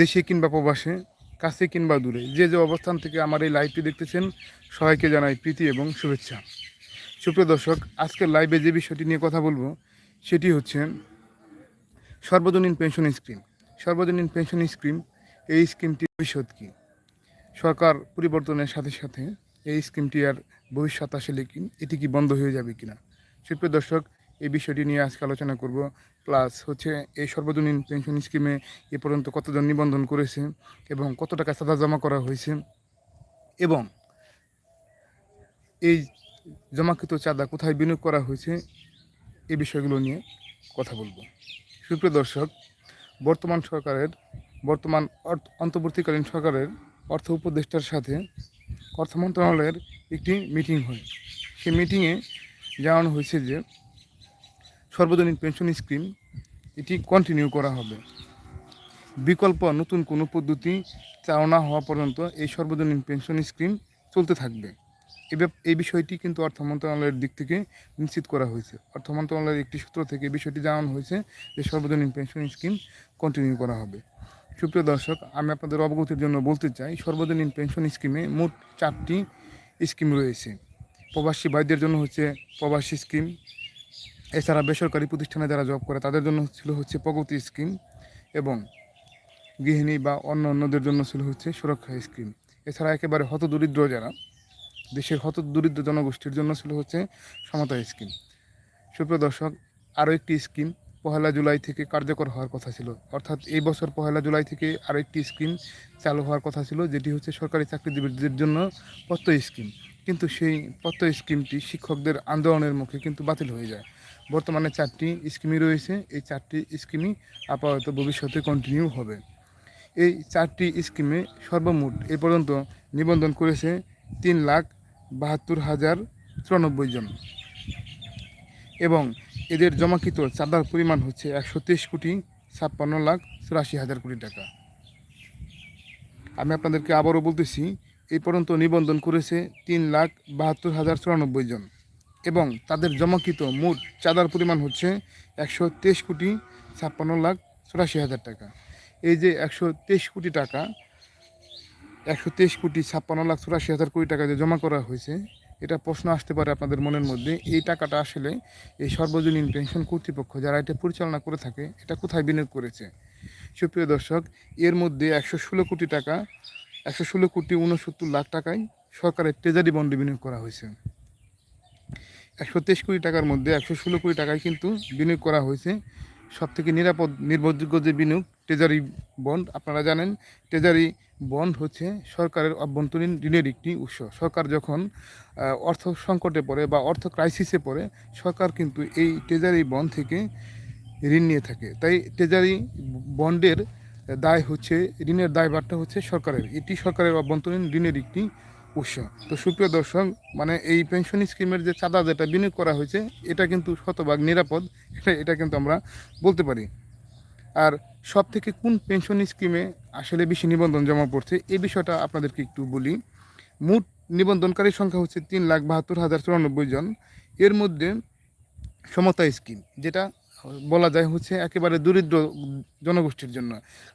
দেশে কিংবা প্রবাসে, কাছে কিংবা দূরে, যে যে অবস্থান থেকে আমার এই লাইভটি দেখতেছেন, সবাইকে জানাই প্রীতি এবং শুভেচ্ছা। সুপ্রিয় দর্শক, আজকের লাইভে যে বিষয়টি নিয়ে কথা বলব, সেটি হচ্ছে সর্বজনীন পেনশন স্কিম সর্বজনীন পেনশন স্কিম এই স্কিমটির ভবিষ্যৎ কী? সরকার পরিবর্তনের সাথে সাথে এই স্কিমটি আর ভবিষ্যৎ আসলে কি? এটি কি বন্ধ হয়ে যাবে কিনা? সুপ্রিয় দর্শক এই বিষয়টি নিয়ে আজকে আলোচনা করব। প্লাস হচ্ছে এই সর্বজনীন পেনশন স্কিমে এ পর্যন্ত কতজন নিবন্ধন করেছে এবং কত টাকা চাঁদা জমা করা হয়েছে এবং এই জমাকৃত চাঁদা কোথায় বিনিয়োগ করা হয়েছে এই বিষয়গুলো নিয়ে কথা বলব। সুপ্রিয় দর্শক, বর্তমান সরকারের, বর্তমান অর্থ- অন্তর্বর্তীকালীন সরকারের অর্থ উপদেষ্টার সাথে অর্থ মন্ত্রণালয়ের একটি মিটিং হয়। সেই মিটিংয়ে জানানো হয়েছে যে সর্বজনীন পেনশন স্কিম, এটি কন্টিনিউ করা হবে। বিকল্প নতুন কোনো পদ্ধতি, চালনা হওয়া পর্যন্ত এই সর্বজনীন পেনশন স্কিম চলতে থাকবে। এই বিষয়টি কিন্তু অর্থ মন্ত্রণালয়ের দিক থেকে নিশ্চিত করা হয়েছে। অর্থ মন্ত্রণালয়ের একটি সূত্র থেকে এই বিষয়টি জানানো হয়েছে যে সর্বজনীন পেনশন স্কিম কন্টিনিউ করা হবে। সুপ্রিয় দর্শক, আমি আপনাদের অবগতির জন্য বলতে চাই, সর্বজনীন পেনশন স্কিমে মোট চারটি স্কিম রয়েছে। প্রবাসী ভাইদের জন্য হচ্ছে প্রবাসী স্কিম এছাড়া বেসরকারি প্রতিষ্ঠানে যারা জব করে, তাদের জন্য ছিল হচ্ছে প্রগতি স্কিম এবং গৃহিণী বা অন্য অন্যদের জন্য ছিল হচ্ছে সুরক্ষা স্কিম। এছাড়া একেবারে হত দরিদ্র যারা, দেশের হত দরিদ্র জনগোষ্ঠীর জন্য ছিল হচ্ছে সমতা স্কিম। সুপ্রিয় দর্শক, আরও একটি স্কিম পহেলা জুলাই থেকে কার্যকর হওয়ার কথা ছিল। অর্থাৎ এই বছর পহেলা জুলাই থেকে আরও একটি স্কিম চালু হওয়ার কথা ছিল, যেটি হচ্ছে সরকারি চাকরিজীবীদের জন্য প্রত্যয় স্কিম। কিন্তু সেই প্রত্যয় স্কিমটি শিক্ষকদের আন্দোলনের মুখে কিন্তু বাতিল হয়ে যায়। বর্তমানে চারটি স্কিমই রয়েছে। এই চারটি স্কিমই আপাতত ভবিষ্যতে কন্টিনিউ হবে। এই চারটি স্কিমে সর্বমোট এ পর্যন্ত নিবন্ধন করেছে তিন লাখ বাহাত্তর হাজার চুরানব্বই জন। এবং এদের জমাকৃত চাঁদার পরিমাণ হচ্ছে একশো তেইশ কোটি ছাপ্পান্ন লাখ চুরাশি হাজার কোটি টাকা। আমি আপনাদেরকে আবারও বলতেছি এই পর্যন্ত নিবন্ধন করেছে তিন লাখ বাহাত্তর হাজার চুরানব্বই জন। এবং তাদের জমাকৃত মোট চাঁদার পরিমাণ হচ্ছে একশো তেইশ কোটি ছাপ্পান্ন লাখ চুরাশি হাজার টাকা। এই যে একশো তেইশ কোটি টাকা, একশো তেইশ কোটি ছাপ্পান্ন লাখ চুরাশি হাজার কোটি টাকা যে জমা করা হয়েছে, এটা প্রশ্ন আসতে পারে আপনাদের মনের মধ্যে, এই টাকাটা আসলে এই সর্বজনীন পেনশন কর্তৃপক্ষ যারা এটা পরিচালনা করে থাকে, এটা কোথায় বিনিয়োগ করেছে? সুপ্রিয় দর্শক, এর মধ্যে একশো ষোলো কোটি টাকা, একশো ষোলো কোটি উনসত্তর লাখ টাকায় সরকারের ট্রেজারি বন্ডে বিনিয়োগ করা হয়েছে। একশো তেইশ কোটি টাকার মধ্যে একশো ষোলো কোটি টাকায় কিন্তু বিনিয়োগ করা হয়েছে। সব থেকে নিরাপদ, নির্ভরযোগ্য যে বিনিয়োগ ট্রেজারি বন্ড আপনারা জানেন ট্রেজারি বন্ড হচ্ছে সরকারের অভ্যন্তরীণ ঋণের একটি উৎস। সরকার যখন অর্থ সংকটে পড়ে বা অর্থ ক্রাইসিসে পড়ে, সরকার কিন্তু এই ট্রেজারি বন্ড থেকে ঋণ নিয়ে থাকে। তাই ট্রেজারি বন্ডের দায় হচ্ছে, ঋণের দায় দায়ভারটা হচ্ছে সরকারের। এটি সরকারের অভ্যন্তরীণ ঋণের একটি উৎস। তো সুপ্রিয় দর্শক মানে এই পেনশন স্কিমের যে চাঁদা যেটা বিনিয়োগ করা হয়েছে, এটা কিন্তু শতভাগ নিরাপদ, এটা এটা কিন্তু আমরা বলতে পারি। আর সব থেকে কোন পেনশন স্কিমে আসলে বেশি নিবন্ধন জমা পড়ছে এই বিষয়টা আপনাদেরকে একটু বলি। মোট নিবন্ধনকারীর সংখ্যা হচ্ছে তিন লাখ বাহাত্তর হাজার চুরানব্বই জন। এর মধ্যে সমতা স্কিম যেটা বলা যায় হচ্ছে একেবারে দরিদ্র জনগোষ্ঠীর জন্য।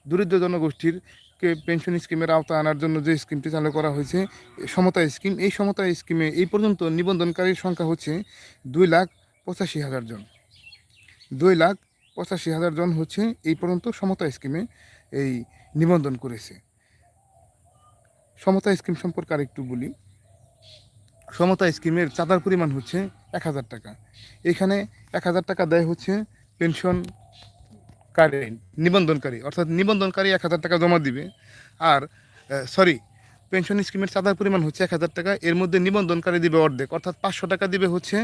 দরিদ্র জনগোষ্ঠীর কে পেনশন স্কিমের আওতায় আনার জন্য যে স্কিমটি চালু করা হয়েছে সমতা স্কিম এই সমতা স্কিমে এই পর্যন্ত নিবন্ধনকারীর সংখ্যা হচ্ছে দুই লাখ পঁচাশি হাজার জন। দুই লাখ পঁচাশি হাজার জন হচ্ছে এই পর্যন্ত সমতা স্কিমে এই নিবন্ধন করেছে। সমতা স্কিম সম্পর্কে আরেকটু বলি। সমতা স্কিমের চাঁদার পরিমাণ হচ্ছে এক হাজার টাকা। এখানে এক হাজার টাকা দেয় হচ্ছে পেনশন কারি, নিবন্ধনকারী, অর্থাৎ নিবন্ধনকারী এক হাজার টাকা জমা দিবে। আর সরি পেনশন স্কিমের চাঁদার পরিমাণ হচ্ছে এক হাজার টাকা, এর মধ্যে নিবন্ধনকারী দিবে অর্ধেক, অর্থাৎ পাঁচশো টাকা দিবে হচ্ছে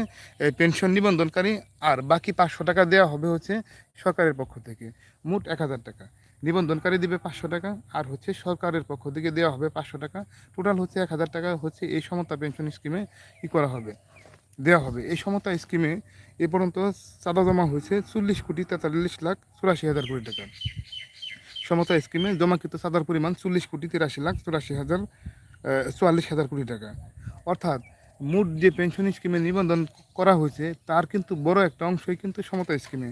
পেনশন নিবন্ধনকারী, আর বাকি পাঁচশো টাকা দেওয়া হবে হচ্ছে সরকারের পক্ষ থেকে, মোট এক হাজার টাকা। নিবন্ধনকারী দিবে পাঁচশো টাকা, আর হচ্ছে সরকারের পক্ষ থেকে দেওয়া হবে পাঁচশো টাকা। টোটাল হচ্ছে এক হাজার টাকা হচ্ছে এই সমতা পেনশন স্কিমে ই করা হবে। দেওয়া হবে। এই সমতা স্কিমে এ পর্যন্ত চাঁদা জমা হয়েছে চল্লিশ কোটি তেতাল্লিশ লাখ চুরাশি হাজার কোটি টাকা। সমতা স্কিমে জমাকৃত চাঁদার পরিমাণ চল্লিশ কোটি তিরাশি লাখ চুরাশি হাজার চুয়াল্লিশ হাজার কোটি টাকা। অর্থাৎ মোট যে পেনশন স্কিমে নিবন্ধন করা হয়েছে, তার কিন্তু বড় একটা অংশই কিন্তু সমতা স্কিমে।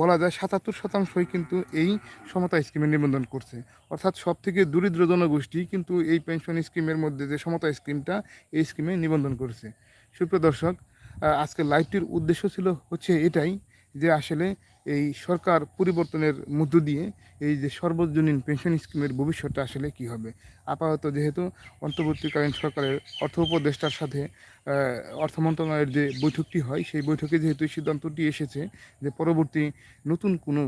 বলা যায় সাতাত্তর শতাংশই কিন্তু এই সমতা স্কিমে নিবন্ধন করছে। অর্থাৎ সব থেকে দরিদ্র জনগোষ্ঠী কিন্তু এই পেনশন স্কিমের মধ্যে যে সমতা স্কিমটা, এই স্কিমে নিবন্ধন করেছে। সুপ্রিয় দর্শক আহ, আজকের লাইভটির উদ্দেশ্য ছিল হচ্ছে এটাই যে আসলে এই সরকার পরিবর্তনের মধ্য দিয়ে এই যে সর্বজনীন পেনশন স্কিমের ভবিষ্যৎটা আসলে কি হবে। আপাতত যেহেতু অন্তর্বর্তীকালীন সরকারের অর্থ উপদেষ্টার সাথে অর্থ মন্ত্রণালয়ের যে বৈঠকটি হয় সেই বৈঠকে যেহেতু সিদ্ধান্তটি এসেছে যে পরবর্তী নতুন কোনো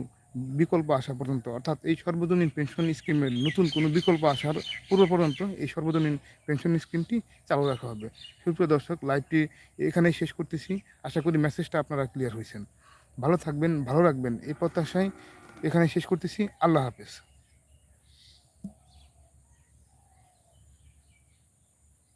বিকল্প আসা পর্যন্ত, অর্থাৎ এই সর্বজনীন পেনশন স্কিমের নতুন কোনো বিকল্প আসার পূর্ব পর্যন্ত এই সর্বজনীন পেনশন স্কিমটি চালু রাখা হবে। সুপ্রিয় দর্শক লাইভটি এখানেই শেষ করতেছি। আশা করি মেসেজটা আপনারা ক্লিয়ার হয়েছেন। ভালো থাকবেন, ভালো রাখবেন, এই প্রত্যাশায় এখানে শেষ করতেছি। আল্লাহ হাফেজ।